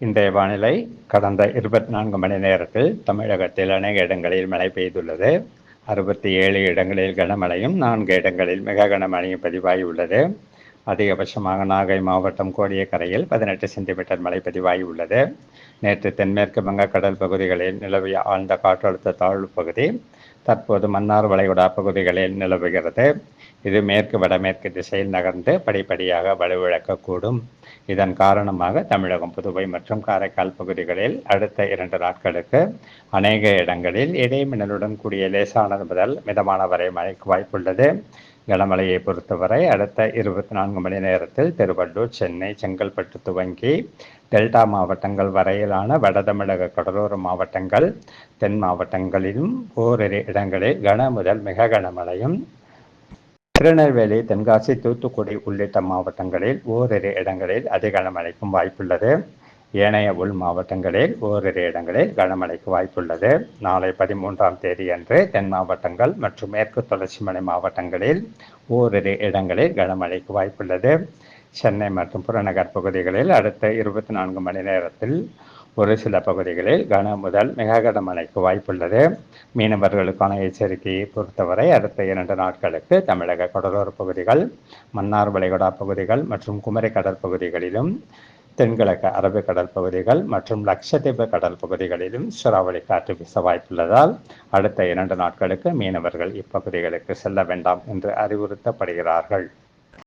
இன்றைய வானிலை கடந்த இருபத்தி நான்கு மணி நேரத்தில் தமிழகத்தில் அநேக இடங்களில் மழை பெய்துள்ளது. அறுபத்தி ஏழு இடங்களில் கனமழையும் நான்கு இடங்களில் மிக கனமழையும் பதிவாகியுள்ளது அதிகபட்சமாக நாகை மாவட்டம் கோடியக்கரையில் பதினெட்டு சென்டிமீட்டர் மழை பதிவாகி உள்ளது. நேற்று தென்மேற்கு வங்கக்கடல் பகுதிகளில் நிலவிய ஆழ்ந்த காற்றழுத்த தாழ்வு பகுதி தற்போது மன்னார் வளைகுடா பகுதிகளில் நிலவுகிறது. இது மேற்கு வடமேற்கு திசையில் நகர்ந்து படிப்படியாக வலுவிழக்கக்கூடும். இதன் காரணமாக தமிழகம் புதுவை மற்றும் காரைக்கால் பகுதிகளில் அடுத்த இரண்டு நாட்களுக்கு அநேக இடங்களில் இடைமின்னலுடன் கூடிய லேசானது முதல் மிதமான வரை மழைக்கு வாய்ப்புள்ளது. கனமழையை பொறுத்தவரை அடுத்த இருபத்தி நான்கு மணி நேரத்தில் திருவள்ளூர் சென்னை செங்கல்பட்டு துவங்கி டெல்டா மாவட்டங்கள் வரையிலான வடதமிழக கடலோர மாவட்டங்கள் தென் மாவட்டங்களிலும் ஓரிரு இடங்களில் கன முதல் மிக கனமழையும் திருநெல்வேலி தென்காசி தூத்துக்குடி உள்ளிட்ட மாவட்டங்களில் ஓரிரு இடங்களில் அதிக கனமழைக்கும் வாய்ப்புள்ளது. ஏனைய உள் மாவட்டங்களில் ஓரிரு இடங்களில் கனமழைக்கு வாய்ப்புள்ளது. நாளை பதிமூன்றாம் தேதி அன்று தென் மாவட்டங்கள் மற்றும் மேற்கு தொடர்ச்சி மலை மாவட்டங்களில் ஓரிரு இடங்களில் கனமழைக்கு வாய்ப்புள்ளது. சென்னை மற்றும் புறநகர் பகுதிகளில் அடுத்த இருபத்தி நான்கு மணி நேரத்தில் ஒரு சில பகுதிகளில் கன முதல் மிக கனமழைக்கு வாய்ப்புள்ளது. மீனவர்களுக்கான எச்சரிக்கையை பொறுத்தவரை அடுத்த இரண்டு நாட்களுக்கு தமிழக கடலோர பகுதிகள் மன்னார் வளைகுடா பகுதிகள் மற்றும் குமரி கடல் பகுதிகளிலும் தென்கிழக்கு அரபிக்கடல் பகுதிகள் மற்றும் லட்சத்தீவு கடல் பகுதிகளிலும் சூறாவளி காற்று வீச வாய்ப்புள்ளதால் அடுத்த இரண்டு நாட்களுக்கு மீனவர்கள் இப்பகுதிகளுக்கு செல்ல வேண்டாம் என்று அறிவுறுத்தப்படுகிறார்கள்.